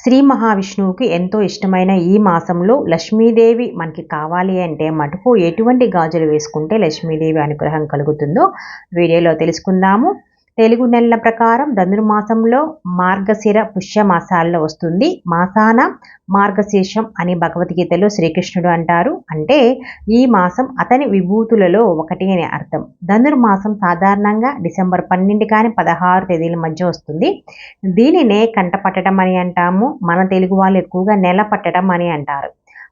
శ్రీ మహావిష్ణువుకి ఎంతో ఇష్టమైన ఈ మాసంలో లక్ష్మీదేవి మనకి కావాలి అంటే మటుకు ఎటువంటి గాజులు వేసుకుంటే లక్ష్మీదేవి అనుగ్రహం కలుగుతుందో వీడియోలో తెలుసుకుందాము. తెలుగు నెలల ప్రకారం ధనుర్మాసంలో మార్గశిర పుష్యమాసాల్లో వస్తుంది. మాసాన మార్గశీర్షం అని భగవద్గీతలో శ్రీకృష్ణుడు అంటారు. అంటే ఈ మాసం అతని విభూతులలో ఒకటి అని అర్థం. ధనుర్మాసం సాధారణంగా డిసెంబర్ పన్నెండు కానీ పదహారు తేదీల మధ్య వస్తుంది. దీనినే కంట పట్టడం అని అంటాము. మన తెలుగు వాళ్ళు ఎక్కువగా నెల పట్టడం అని అంటారు.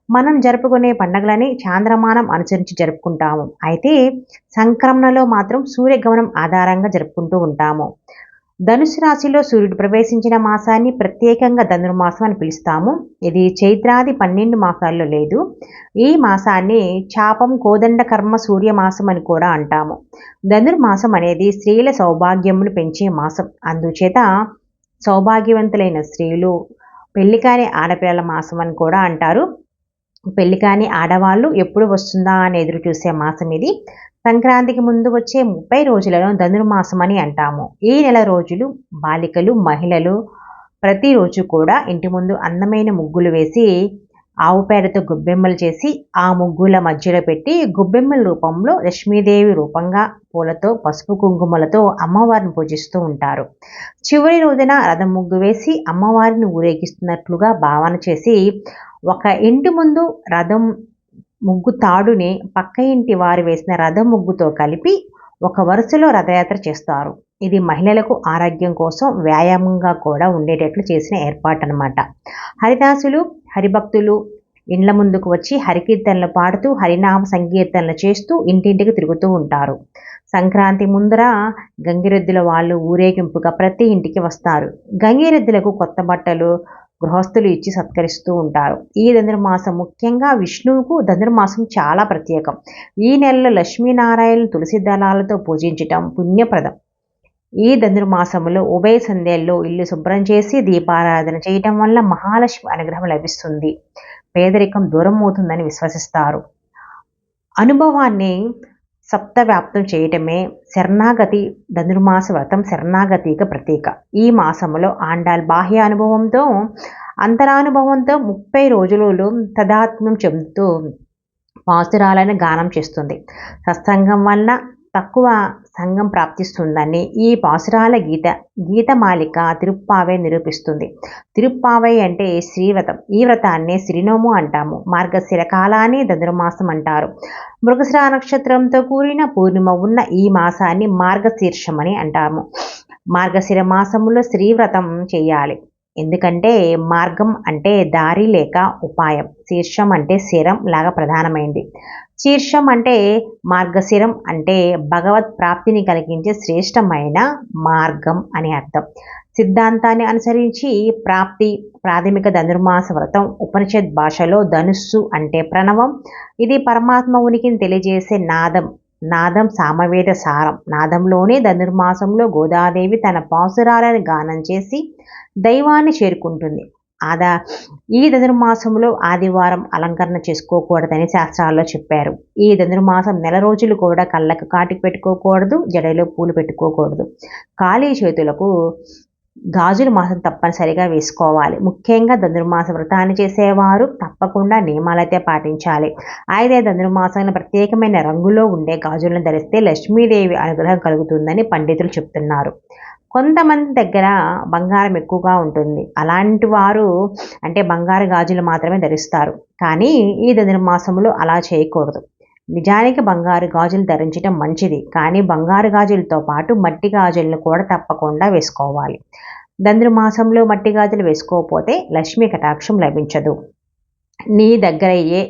మనం జరుపుకునే పండుగలని చాంద్రమానం అనుసరించి జరుపుకుంటాము. అయితే సంక్రమణలో మాత్రం సూర్యగమనం ఆధారంగా జరుపుకుంటూ ఉంటాము. ధనుసు రాశిలో సూర్యుడు ప్రవేశించిన మాసాన్ని ప్రత్యేకంగా ధనుర్మాసం అని పిలుస్తాము. ఇది చైత్రాది పన్నెండు మాసాల్లో లేదు. ఈ మాసాన్ని చాపం కోదండ కర్మ సూర్యమాసం అని కూడా అంటాము. ధనుర్మాసం అనేది స్త్రీల సౌభాగ్యమును పెంచే మాసం. అందుచేత సౌభాగ్యవంతులైన స్త్రీలు పెళ్ళికాని ఆడపిల్లల మాసం అని కూడా అంటారు. పెళ్ళి కాని ఆడవాళ్ళు ఎప్పుడు వస్తుందా అని ఎదురు చూసే మాసం ఇది. సంక్రాంతికి ముందు వచ్చే ముప్పై రోజులను ధనుర్మాసం అని అంటాము. ఈ నెల రోజులు బాలికలు మహిళలు ప్రతిరోజు కూడా ఇంటి ముందు అందమైన ముగ్గులు వేసి ఆవు పేడతో గొబ్బెమ్మలు చేసి ఆ ముగ్గుల మధ్యలో పెట్టి గొబ్బెమ్మల రూపంలో లక్ష్మీదేవి రూపంగా పూలతో పసుపు కుంకుమలతో అమ్మవారిని పూజిస్తూ ఉంటారు. చివరి రోజున రథం ముగ్గు వేసి అమ్మవారిని ఊరేగిస్తున్నట్లుగా భావన చేసి ఒక ఇంటి ముందు రథం ముగ్గు తాడుని పక్క ఇంటి వారు వేసిన రథం ముగ్గుతో కలిపి ఒక వరుసలో రథయాత్ర చేస్తారు. ఇది మహిళలకు ఆరోగ్యం కోసం వ్యాయామంగా కూడా ఉండేటట్లు చేసిన ఏర్పాటు అనమాట హరిదాసులు హరిభక్తులు ఇండ్ల ముందుకు వచ్చి హరికీర్తనలు పాడుతూ హరినామ సంకీర్తనలు చేస్తూ ఇంటింటికి తిరుగుతూ ఉంటారు. సంక్రాంతి ముందర గంగిరెద్దుల వాళ్ళు ఊరేగింపుగా ప్రతి ఇంటికి వస్తారు. గంగిరెద్దులకు కొత్త బట్టలు గృహస్థులు ఇచ్చి సత్కరిస్తూ ఉంటారు. ఈ ధనుర్మాసం ముఖ్యంగా విష్ణువుకు ధనుర్మాసం చాలా ప్రత్యేకం. ఈ నెలలో లక్ష్మీనారాయణ తులసి దళాలతో పూజించటం పుణ్యప్రదం. ఈ ధనుర్మాసములో ఉభయ సంధ్యల్లో ఇల్లు శుభ్రం చేసి దీపారాధన చేయటం వల్ల మహాలక్ష్మి అనుగ్రహం లభిస్తుంది. పేదరికం దూరం అవుతుందని విశ్వసిస్తారు. అనుభవాన్ని సప్తవ్యాప్తం చేయటమే శరణాగతి ధనుర్మాస వ్రతం శరణాగతికి ప్రతీక. ఈ మాసంలో ఆండాల్ బాహ్య అనుభవంతో అంతరానుభవంతో ముప్పై రోజులు తదాత్మ్యం చెందుతూ పాసురాలను గానం చేస్తుంది. సత్సంగం వల్ల తక్కువ సంఘం ప్రాప్తిస్తుందని ఈ పాసురాల గీత గీతమాలిక తిరుప్పావై నిరూపిస్తుంది. తిరుప్పావై అంటే శ్రీవ్రతం. ఈ వ్రతాన్ని శ్రీనోము అంటాము. మార్గశిర కాలాన్ని ధనుర్మాసం అంటారు. మృగశిర నక్షత్రంతో కూడిన పూర్ణిమ ఉన్న ఈ మాసాన్ని మార్గశీర్షమని అంటాము. మార్గశిర మాసములో శ్రీవ్రతం చేయాలి. ఎందుకంటే మార్గం అంటే దారి లేక ఉపాయం. శీర్షం అంటే శిరం లాగా ప్రధానమైంది. శీర్షం అంటే మార్గశిరం అంటే భగవత్ ప్రాప్తిని కలిగించే శ్రేష్టమైన మార్గం అని అర్థం. సిద్ధాంతాన్ని అనుసరించి ప్రాప్తి ప్రాథమిక ధనుర్మాస వ్రతం ఉపనిషత్ భాషలో ధనుస్సు అంటే ప్రణవం. ఇది పరమాత్మ ఉనికిని తెలియజేసే నాదం నాదం సామవేద సారం. నాదంలోనే ధనుర్మాసంలో గోదాదేవి తన పాసురాలను గానం చేసి దైవాన్ని చేరుకుంటుంది. ఆదా. ఈ ధనుర్మాసంలో ఆదివారం అలంకరణ చేసుకోకూడదని శాస్త్రాల్లో చెప్పారు. ఈ ధనుర్మాసం నెల రోజులు కూడా కళ్ళకు కాటికి పెట్టుకోకూడదు జడలో పూలు పెట్టుకోకూడదు. ఖాళీ చేతులకు గాజులు మాసం తప్పనిసరిగా వేసుకోవాలి. ముఖ్యంగా ధనుర్మాస వ్రతాన్ని చేసేవారు తప్పకుండా నియమాలైతే పాటించాలి. అయితే ధనుర్మాసంలో ప్రత్యేకమైన రంగులో ఉండే గాజులను ధరిస్తే లక్ష్మీదేవి అనుగ్రహం కలుగుతుందని పండితులు చెప్తున్నారు. కొంతమంది దగ్గర బంగారం ఎక్కువగా ఉంటుంది. అలాంటి వారు అంటే బంగారు గాజులు మాత్రమే ధరిస్తారు. కానీ ఈ ధనుర్మాసంలో అలా చేయకూడదు. నిజానికి బంగారు గాజులు ధరించడం మంచిది కానీ బంగారు గాజులతో పాటు మట్టి గాజులను కూడా తప్పకుండా వేసుకోవాలి. ధనుర్మాసంలో మట్టి గాజులు వేసుకోకపోతే లక్ష్మీ కటాక్షం లభించదు. నీ దగ్గర ఏ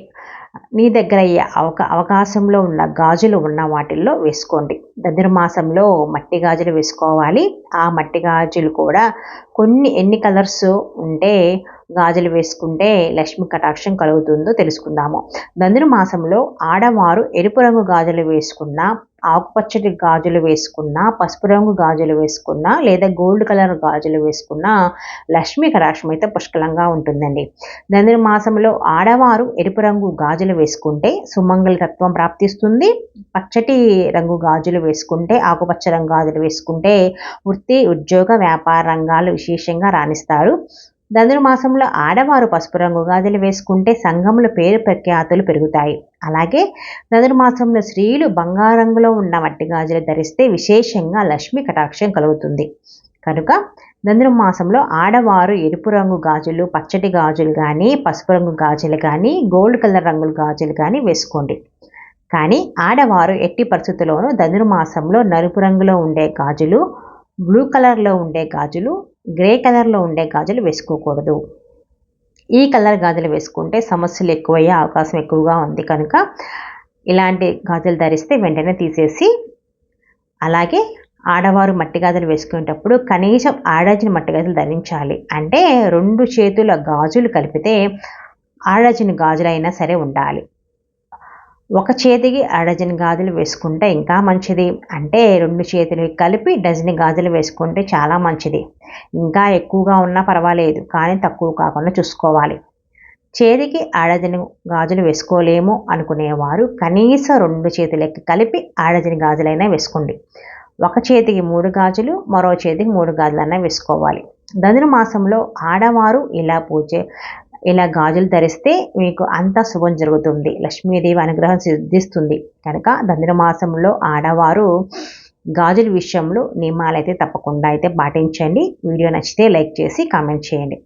నీ దగ్గర అయ్యే అవకా అవకాశంలో ఉన్న గాజులు ఉన్న వాటిల్లో వేసుకోండి. ధనుర్మాసంలో మట్టి గాజులు వేసుకోవాలి. ఆ మట్టి గాజులు కూడా కొన్ని ఎన్ని కలర్స్ ఉంటే గాజులు వేసుకుంటే లక్ష్మి కటాక్షం కలుగుతుందో తెలుసుకుందాము. ధనుర్మాసంలో ఆడవారు ఎరుపు రంగు గాజులు వేసుకున్న ఆకుపచ్చటి గాజులు వేసుకున్నా పసుపు రంగు గాజులు వేసుకున్నా లేదా గోల్డ్ కలర్ గాజులు వేసుకున్నా లక్ష్మీ కటాక్షం అయితే పుష్కలంగా ఉంటుందండి. ధనుర్మాసంలో ఆడవారు ఎరుపు రంగు గాజులు వేసుకుంటే సుమంగళ తత్వం ప్రాప్తిస్తుంది. పచ్చటి రంగు గాజులు వేసుకుంటే ఆకుపచ్చ రంగు గాజులు వేసుకుంటే వృత్తి ఉద్యోగ వ్యాపార రంగాలు విశేషంగా రాణిస్తారు. ధనుర్మాసంలో ఆడవారు పసుపు రంగు గాజులు వేసుకుంటే సంఘముల పేరు ప్రఖ్యాతులు పెరుగుతాయి. అలాగే ధనుర్మాసంలో స్త్రీలు బంగారంగులో ఉన్న మట్టి గాజులు ధరిస్తే విశేషంగా లక్ష్మీ కటాక్షం కలుగుతుంది. కనుక ధనుర్మాసంలో ఆడవారు ఎరుపు రంగు గాజులు పచ్చటి గాజులు కానీ పసుపు రంగు గాజులు కానీ గోల్డ్ కలర్ రంగుల గాజులు కానీ వేసుకోండి. కానీ ఆడవారు ఎట్టి పరిస్థితుల్లోనూ ధనుర్మాసంలో నలుపు రంగులో ఉండే గాజులు బ్లూ కలర్లో ఉండే గాజులు గ్రే కలర్లో ఉండే గాజులు వేసుకోకూడదు. ఈ కలర్ గాజులు వేసుకుంటే సమస్యలు ఎక్కువయ్యే అవకాశం ఎక్కువగా ఉంది కనుక ఇలాంటి గాజులు ధరిస్తే వెంటనే తీసేసి అలాగే ఆడవారు మట్టి గాజులు వేసుకునేటప్పుడు కనీసం ఆడాజిన మట్టి గాజులు ధరించాలి. అంటే రెండు చేతుల గాజులు కలిపితే ఆడాజిన గాజులైనా సరే ఉండాలి. ఒక చేతికి అడజన్ గాజులు వేసుకుంటే ఇంకా మంచిది. అంటే రెండు చేతులు కలిపి డజన్ గాజులు వేసుకుంటే చాలా మంచిది. ఇంకా ఎక్కువగా ఉన్నా పర్వాలేదు కానీ తక్కువ కాకుండా చూసుకోవాలి. చేతికి ఆడజని గాజులు వేసుకోలేము అనుకునేవారు. కనీసం రెండు చేతులకి కలిపి ఆడజని గాజులైనా వేసుకోండి. ఒక చేతికి మూడు గాజులు మరో చేతికి మూడు గాజులైనా వేసుకోవాలి. ధనుర్మాసంలో ఆడవారు ఇలా పూజ ఇలా గాజులు ధరిస్తే మీకు అంత శుభం జరుగుతుంది. లక్ష్మీదేవి అనుగ్రహం సిద్ధిస్తుంది. కనుక ధనుర్మాసంలో ఆడవారు గాజుల విషయంలో నియమాలు అయితే తప్పకుండా అయితే పాటించండి. వీడియో నచ్చితే లైక్ చేసి కామెంట్ చేయండి.